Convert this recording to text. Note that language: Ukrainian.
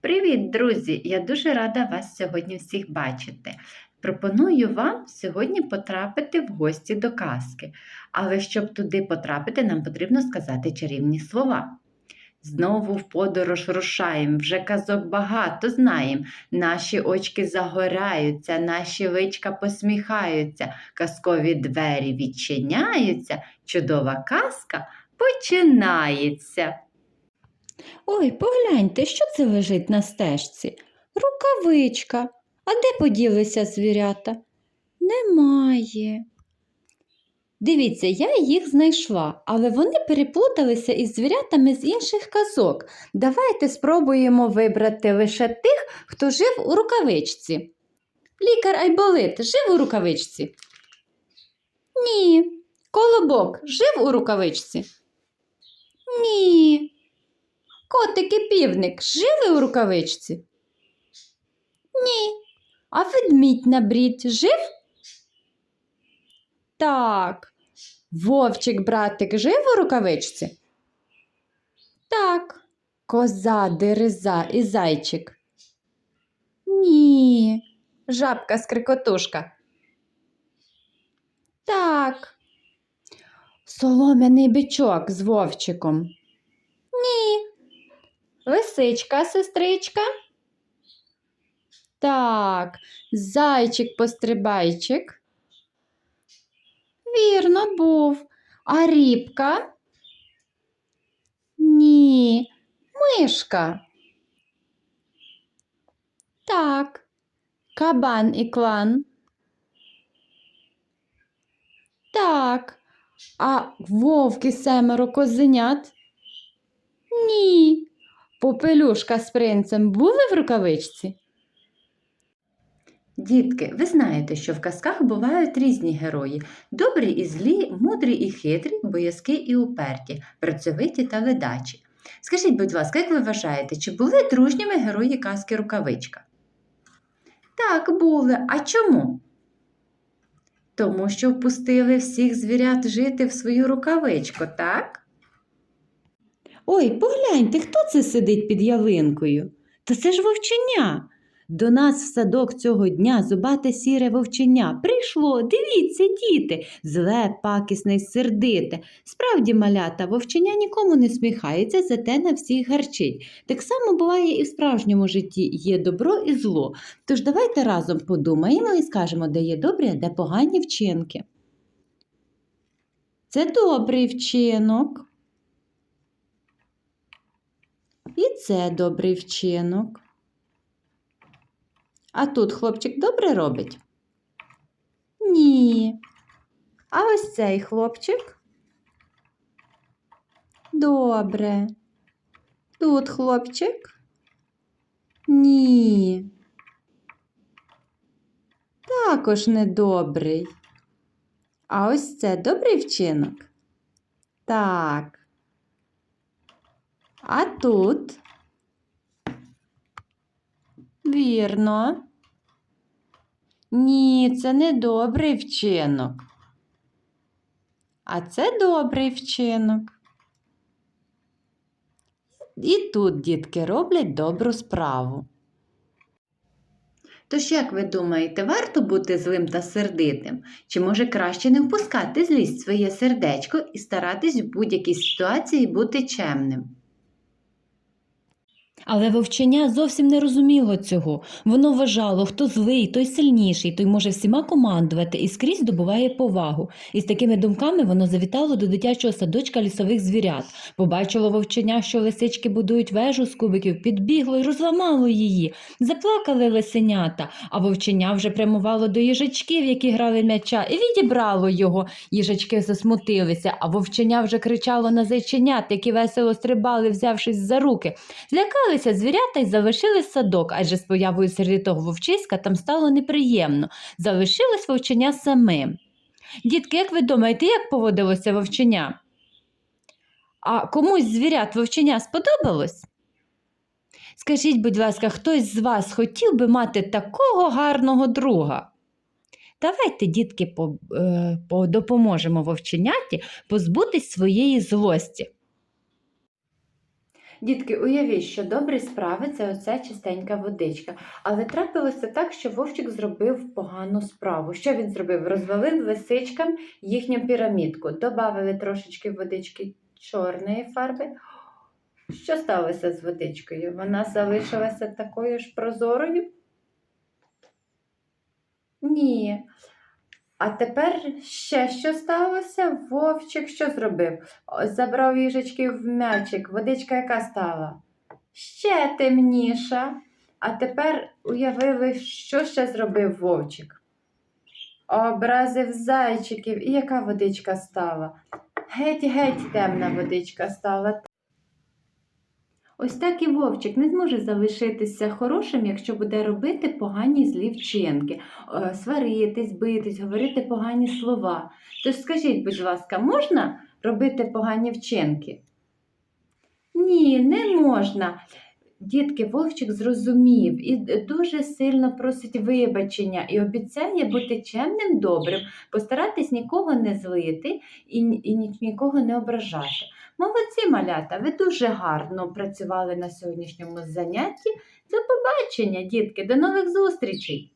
Привіт, друзі! Я дуже рада вас сьогодні всіх бачити. Пропоную вам сьогодні потрапити в гості до казки. Але щоб туди потрапити, нам потрібно сказати чарівні слова. Знову в подорож рушаєм, вже казок багато знаєм. Наші очки загоряються, наші личка посміхаються, казкові двері відчиняються, чудова казка починається. Ой, погляньте, що це лежить на стежці? Рукавичка. А де поділися звірята? Немає. Дивіться, я їх знайшла, але вони переплуталися із звірятами з інших казок. Давайте спробуємо вибрати лише тих, хто жив у рукавичці. Лікар Айболит жив у рукавичці? Ні. Колобок жив у рукавичці? Ні. Котик і півник жили у рукавичці? Ні. А ведмідь на брід жив? Так. Вовчик братик жив у рукавичці? Так. Коза, дереза і зайчик. Ні. Жабка скрикотушка. Так. Солом'яний бичок з вовчиком. Лисичка, сестричка. Так, зайчик-пострибайчик. Вірно, був. А рібка? Ні. Мишка. Так. Кабан і клан. Так. А вовки семеро козенят? Ні. Попелюшка з принцем були в рукавичці? Дітки, ви знаєте, що в казках бувають різні герої: добрі і злі, мудрі і хитрі, боязкі і уперті, працьовиті та ледачі. Скажіть, будь ласка, як ви вважаєте, чи були дружніми герої казки Рукавичка? Так, були. А чому? Тому що впустили всіх звірят жити в свою рукавичку, так? Ой, погляньте, хто це сидить під ялинкою? Та це ж вовченя. До нас в садок цього дня зубате сіре вовченя. Прийшло, дивіться, діти, зле, пакісне й сердите. Справді, малята, вовченя нікому не сміхається, зате на всіх гарчить. Так само буває і в справжньому житті є добро і зло. Тож давайте разом подумаємо і скажемо, де є добрі, а де погані вчинки. Це добрий вчинок. І це добрий вчинок. А тут хлопчик добре робить? Ні. А ось цей хлопчик? Добре. Тут хлопчик? Ні. Також недобрий. А ось це добрий вчинок? Так. А тут? Вірно. Ні, це не добрий вчинок. А це добрий вчинок. І тут дітки роблять добру справу. Тож, як ви думаєте, варто бути злим та сердитим? Чи може краще не впускати злість в своє сердечко і старатись в будь-якій ситуації бути чемним? Але вовченя зовсім не розуміло цього. Воно вважало, хто злий, той сильніший, той може всіма командувати і скрізь добуває повагу. І з такими думками воно завітало до дитячого садочка лісових звірят. Побачило вовченя, що лисички будують вежу з кубиків, підбігло і розламало її. Заплакали лисенята, а вовченя вже прямувало до їжачків, які грали м'яча, і відібрало його. Їжачки засмутилися, а вовченя вже кричало на зайченят, які весело стрибали, взявшись за руки. Злякалися звірята й залишили садок, адже з появою сердитого вовчиська там стало неприємно. Залишилось вовченя самим. Дітки, як ви думаєте, як поводилося вовченя? А комусь звірят вовченя сподобалось? Скажіть, будь ласка, хтось з вас хотів би мати такого гарного друга? Давайте, дітки, по, е, по, допоможемо вовченяті позбутись своєї злості. Дітки, уявіть, що добрі справи це оця чистенька водичка. Але трапилося так, що Вовчик зробив погану справу. Що він зробив? Розвалив лисичкам їхню пірамідку. Добавили трошечки водички чорної фарби. Що сталося з водичкою? Вона залишилася такою ж прозорою? Ні. А тепер ще що сталося? Вовчик що зробив? Забрав їжечки в м'ячик. Водичка яка стала? Ще темніша. А тепер уявили, що ще зробив вовчик. Образив зайчиків. І яка водичка стала? Геть-геть темна водичка стала. Ось так і вовчик не зможе залишитися хорошим, якщо буде робити погані злі вчинки, е, сваритись, битись, говорити погані слова. Тож скажіть, будь ласка, можна робити погані вчинки? Ні, не можна. Дітки, Вовчик зрозумів і дуже сильно просить вибачення і обіцяє бути чемним, добрим, постаратись нікого не злити і, і ні- нікого не ображати. Молодці, малята, ви дуже гарно працювали на сьогоднішньому занятті. До побачення, дітки, до нових зустрічей!